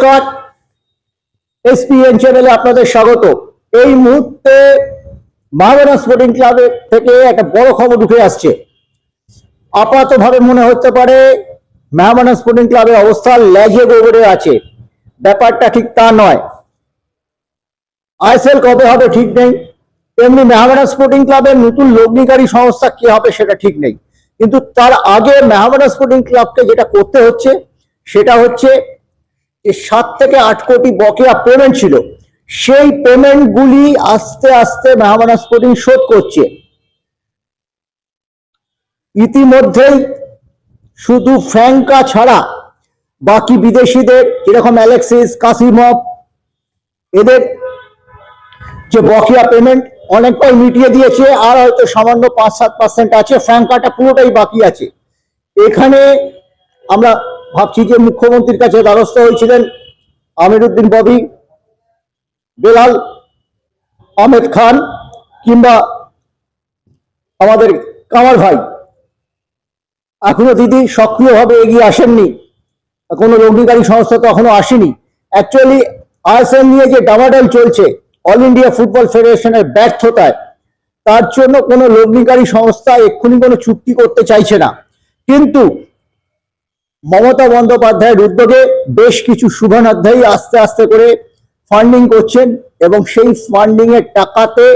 নমস্কার। এসপিএন চ্যানেলে আপনাদের স্বাগত। এই মুহূর্তে মাহাবানা স্পোর্টিং ক্লাবের থেকে একটা বড় খবর উঠে আসছে। আপাতভাবে মনে হতে পারে মেহমানা স্পোর্টিং ক্লাবের অবস্থা লেজে গোবরে আছে। ব্যাপারটা ঠিক তা নয়। আইএসএল কবে হবে ঠিক নেই। তেমনি মেহমানা স্পোর্টিং ক্লাবের নতুন লগ্নিকারী সংস্থা কি হবে সেটা ঠিক নেই। কিন্তু তার আগে মেহমানা স্পোর্টিং ক্লাবকে যেটা করতে হচ্ছে, সেটা হচ্ছে যে সাত থেকে আট কোটি বকেয়া পেমেন্ট ছিল, সেই পেমেন্টগুলি আস্তে আস্তে মেহমানা স্পোর্টিং শোধ করছে। ইতিমধ্যেই শুধু ফ্র্যাঙ্কা ছাড়া বাকি বিদেশিদের, যেরকম অ্যালেক্সিস, কাসিমভ, এদের যে বকেয়া পেমেন্ট অনেকটাই মিটিয়ে দিয়েছে, আর হয়তো সামান্য পাঁচ সাত পার্সেন্ট আছে ফ্র্যাঙ্কাটা পুরোটাই বাকি আছে। এখানে আমরা ভাবছি যে মুখ্যমন্ত্রীর কাছে দ্বারস্থ হয়েছিলেন আমিরুদ্দিন ববি, বেলাল আহমেদ খান কিংবা আমাদের কামার ভাই। এখনও দিদি সক্রিয়ভাবে এগিয়ে আসেননি। কোনো লগ্নিকারী সংস্থা তো এখনও আসেনি। অ্যাকচুয়ালি আইএসএল নিয়ে যে ডামাডাল চলছে, অল ইন্ডিয়া ফুটবল ফেডারেশনের ব্যর্থতায়, তার জন্য কোনো লগ্নিকারী সংস্থা এক্ষুনি কোনো চুক্তি করতে চাইছে না। কিন্তু মমতা বন্দ্যোপাধ্যায়ের উদ্যোগে বেশ কিছু শুভানাধ্যায়ী আস্তে আস্তে করে ফান্ডিং করছেন এবং সেই ফান্ডিং এর টাকাতে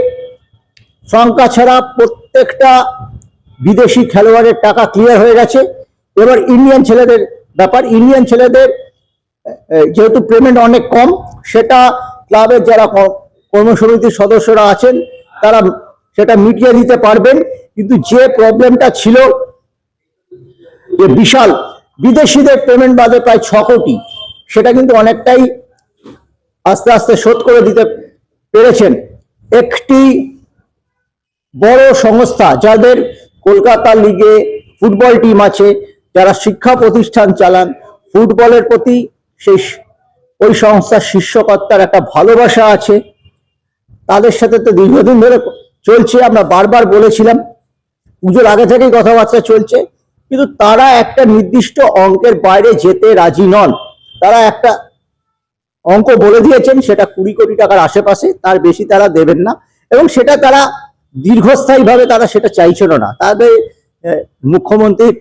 ফ্রাঙ্কা ছাড়া প্রত্যেকটা বিদেশি খেলোয়াড়ের টাকা ক্লিয়ার হয়ে গেছে। এবার ইন্ডিয়ান ছেলেদের ব্যাপার ইন্ডিয়ান ছেলেদের যেহেতু পেমেন্ট অনেক কম, সেটা ক্লাবের যারা কর্মসমিতির সদস্যরা আছেন, তারা সেটা মিটিয়ে দিতে পারবেন। কিন্তু যে প্রবলেমটা ছিল, যে বিশাল বিদেশিদের পেমেন্ট বাদে প্রায় ছ কোটি। সেটা কিন্তু অনেকটাই আস্তে আস্তে শোধ করে দিতে পেরেছেন একটি বড় সংস্থা যাদের কলকাতা লিগে ফুটবল টিম আছে, যারা শিক্ষা প্রতিষ্ঠান চালান ফুটবলের প্রতি সেই ওই সংস্থার শীর্ষকর্তার একটা ভালোবাসা আছে। তাদের সাথে তো দীর্ঘদিন ধরে চলছে, আমরা বারবার বলেছিলাম, পুজোর আগে থেকেই কথাবার্তা চলছে। কিন্তু তারা একটা নির্দিষ্ট অঙ্কের বাইরে যেতে রাজি নন। তারা একটা অঙ্ক বলে দিয়েছেন, সেটা কুড়ি কোটি টাকার আশেপাশে, তার বেশি তারা দেবেন না। এবং সেটা তারা দীর্ঘস্থায়ীভাবে তারা সেটা চাইছিল না। তাদের মুখ্যমন্ত্রীর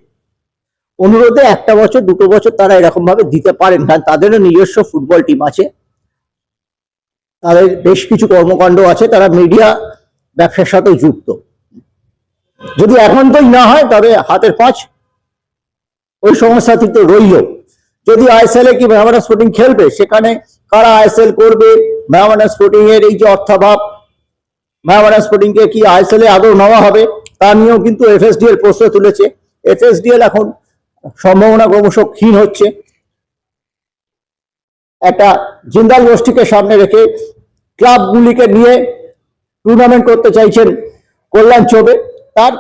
অনুরোধে একটা বছর, দুটো বছর তারা এরকম ভাবে দিতে পারেন কারণ তাদেরও নিজস্ব ফুটবল টিম আছে। তাদের বেশ কিছু কর্মকাণ্ড আছে। তারা মিডিয়া ব্যবসার সাথে যুক্ত। যদি এখন তোই না হয়, তবে হাতের পাঁচ ওই সংস্থা তো রইল। যদি আইএসএল এ কি মেহমানা স্পোর্টিং খেলবে, সেখানে কারা আইএসএল করবে? মেহমানা স্পোর্টিং এর এই যে অর্থাভাব মেহমানা স্পোর্টিং কে কি আইএসএল এ আদৌ নেওয়া হবে, তা নিয়েও কিন্তু এফএসডিএল প্রশ্ন তুলেছে। এফএসডিএল এখন সম্ভাবনা ক্রমশ ক্ষীণ হচ্ছে। একটা জিন্দাল গোষ্ঠীকে সামনে রেখে ক্লাবগুলিকে নিয়ে টুর্নামেন্ট করতে চাইছেন কল্যাণ চৌবে। তার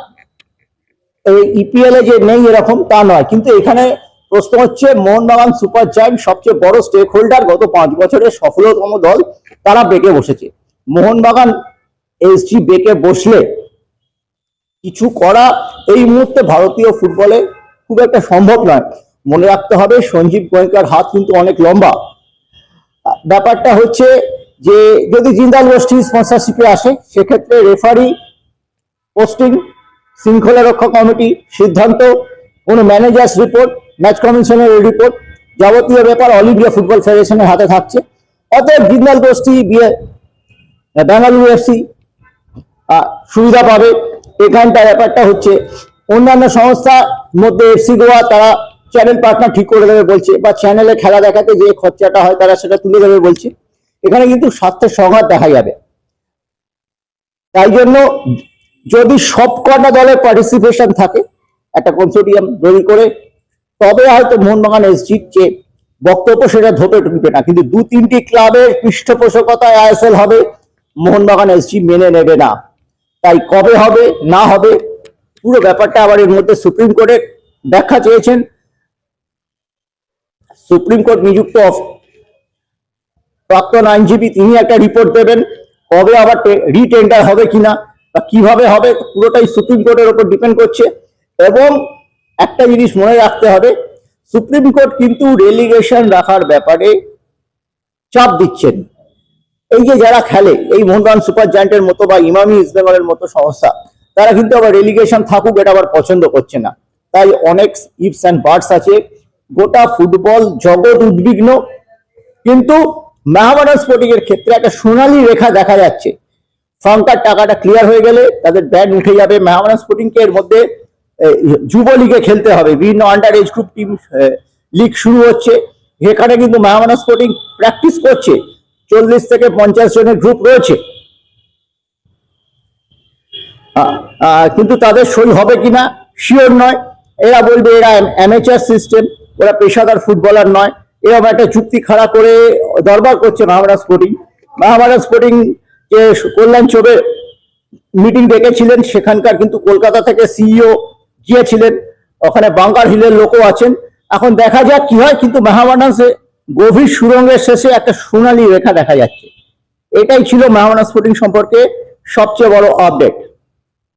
ইপিএল এ যে নেই এরকম তা নয়। কিন্তু এখানে প্রশ্ন হচ্ছে, মোহনবাগান সুপার জায়ান্ট সবচেয়ে বড় স্টেক হোল্ডার গত পাঁচ বছরের সফলতম দল তারা বেঁকে বসেছে? মোহনবাগান এসজি বেঁকে বসলে কিছু করা এই মুহূর্তে ভারতীয় ফুটবলে খুব একটা সম্ভব নয়। মনে রাখতে হবে, সঞ্জীব গোয়েঙ্কার হাত কিন্তু অনেক লম্বা। ব্যাপারটা হচ্ছে যে, যদি জিন্দাল গোষ্ঠী স্পন্সরশিপে আসে, সেক্ষেত্রে রেফারি পোস্টিং শৃঙ্খলা রক্ষা কমিটি সিদ্ধান্ত, কোনো ম্যানেজার্স রিপোর্ট ম্যাচ কমিশনের রিপোর্ট যাবতীয় ব্যাপার অল ইন্ডিয়া ফুটবল ফেডারেশনের হাতে থাকছে। অতএব জিন্দাল গোষ্ঠী বিয়ে বেঙ্গালুরু এফসি সুবিধা পাবে। এখানটা ব্যাপারটা হচ্ছে অন্যান্য সংস্থার মধ্যে এফসি গোয়া তারা চ্যানেল পার্টনার ঠিক করে দেবে বলছে, বা চ্যানেলে খেলা দেখাতে যে খরচাটা হয় তারা সেটা তুলে দেবে বলছে। এখানে কিন্তু স্বার্থের সংঘাত দেখা যাবে। তাই জন্য যদি সব কটা দলের পার্টিসিপেশন থাকে, একটা কনসোডিয়াম তৈরি করে, তবে হয়তো মোহনবাগান এসজি যে বক্তব্য সেটা ধোপে ঢুকবে না। কিন্তু দু তিনটি ক্লাবের পৃষ্ঠপোষকতায় আইএসএল হবে, মোহনবাগান এসজি মেনে নেবে না। তাই কবে হবে, না হবে, পুরো ব্যাপারটা আবার এর মধ্যে সুপ্রিম কোর্টের ব্যাখ্যা চেয়েছেন। সুপ্রিম কোর্ট নিযুক্ত প্রাক্তন আইনজীবী, তিনি একটা রিপোর্ট দেবেন, কবে আবার রিটেন্ডার হবে কিনা। বা কীভাবে হবে পুরোটাই সুপ্রিম কোর্টের উপর ডিপেন্ড করছে। এবং একটা জিনিস মনে রাখতে হবে, সুপ্রিম কোর্ট কিন্তু রেলিগেশন রাখার ব্যাপারে চাপ দিচ্ছেন। এই যে যারা খেলে, এই মোহনবাগান সুপার জায়ান্টের মতো বা ইমামি বেঙ্গলের মতো সংস্থা, তারা কিন্তু আবার রেলিগেশন থাকুক এটা আবার পছন্দ করছে না। তাই অনেক ইফস অ্যান্ড বার্ডস আছে, গোটা ফুটবল জগৎ উদ্বিগ্ন। কিন্তু মেহামাডান স্পোর্টিং এর ক্ষেত্রে একটা সোনালী রেখা দেখা যাচ্ছে। ফাঙ্কার টাকাটা ক্লিয়ার হয়ে গেলে তাদের ব্যান উঠে যাবে। মেহামাডান স্পোর্টিং কে এর মধ্যে যুব লিগে খেলতে হবে। বিভিন্ন under age group team league শুরু হচ্ছে। সেখানে কিন্তু মেহামাডান স্পোর্টিং প্র্যাকটিস করছে। চল্লিশ থেকে পঞ্চাশ জনের গ্রুপ রয়েছে। কিন্তু তাদের সই হবে কিনা? শিওর নয়। এরা বলবে এরা অ্যামেচার সিস্টেম ওরা পেশাদার ফুটবলার নয়। এরকম একটা চুক্তি খাড়া করে দরবার করছে Mahmara sporting Mahmara sporting Kalyan Chaubey meeting ডেকেছিলেন। সেখানকার কিন্তু কলকাতা থেকে সিইও গিয়েছিলেন ওখানে বাঙ্গার হিলের লোকও আছেন। এখন দেখা যাক কি হয়, কিন্তু মেহামাডান্সে গভীর সুরঙ্গের শেষে একটা সোনালি রেখা দেখা যাচ্ছে। এটাই ছিল মেহামাডান স্পোর্টিং সম্পর্কে সবচেয়ে বড় আপডেট